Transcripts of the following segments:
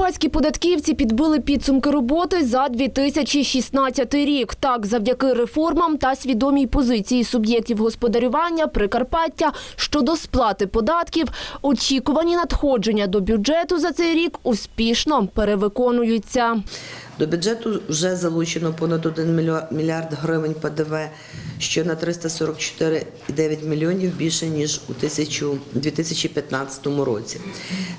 Прикарпатські податківці підбили підсумки роботи за 2016 рік. Так, завдяки реформам та свідомій позиції суб'єктів господарювання Прикарпаття щодо сплати податків, очікувані надходження до бюджету за цей рік успішно перевиконуються. До бюджету вже залучено понад 1 мільярд гривень ПДВ, що на 344,9 мільйонів більше ніж у 2015 році.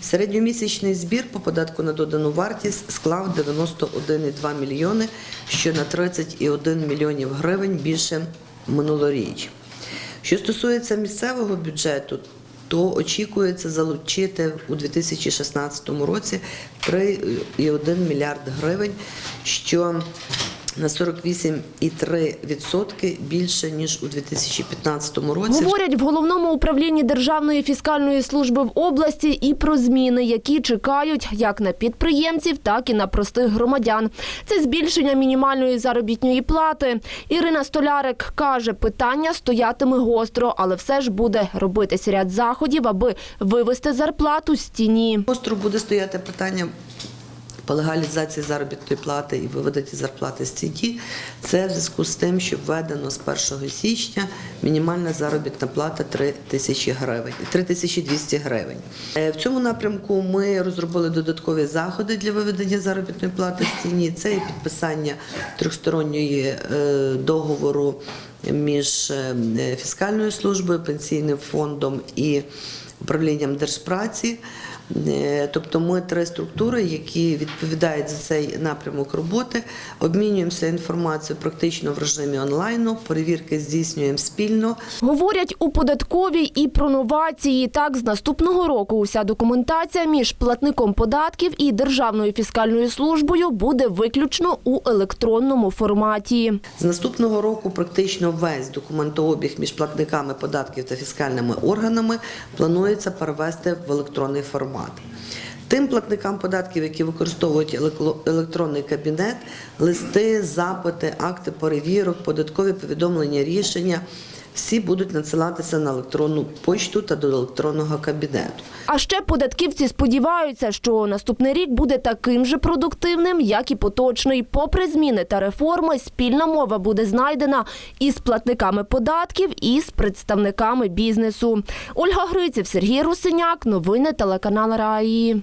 Середньомісячний збір по податку на додану вартість склав 91,2 мільйони, що на 30,1 мільйонів гривень більше минулоріч. Що стосується місцевого бюджету, то очікується залучити у 2016 році 3,1 мільярд гривень, що на 48,3% більше ніж у 2015 році. Говорять в головному управлінні Державної фіскальної служби в області і про зміни, які чекають як на підприємців, так і на простих громадян. Це збільшення мінімальної заробітної плати. Ірина Столярик каже, питання стоятиме гостро, але все ж буде робитися ряд заходів, аби вивести зарплату з тіні. Гостро буде стояти питання по легалізації заробітної плати і виведення зарплати з ціні. Це в зв'язку з тим, що введено з 1 січня мінімальна заробітна плата 3 тисячі гривень, 3200 гривень. Е, В цьому напрямку ми розробили додаткові заходи для виведення заробітної плати з ціні. Це і підписання трьохсторонньої е, договору між е, фіскальною службою, пенсійним фондом і управлінням держпраці. Е, Тобто ми три структури, які відповідають за цей напрямок роботи, обмінюємося інформацією практично в режимі онлайну, перевірки здійснюємо спільно. Говорять у податковій і про новації. Так, з наступного року уся документація між платником податків і Державною фіскальною службою буде виключно у електронному форматі. З наступного року практично весь документообіг між платниками податків та фіскальними органами планується перевести в електронний формат. Тим платникам податків, які використовують електронний кабінет, листи, запити, акти перевірок, податкові повідомлення, рішення всі будуть надсилатися на електронну почту та до електронного кабінету. А ще податківці сподіваються, що наступний рік буде таким же продуктивним, як і поточний. Попри зміни та реформи, спільна мова буде знайдена і з платниками податків, і з представниками бізнесу. Ольга Гриців, Сергій Русиняк. Новини телеканал Раї.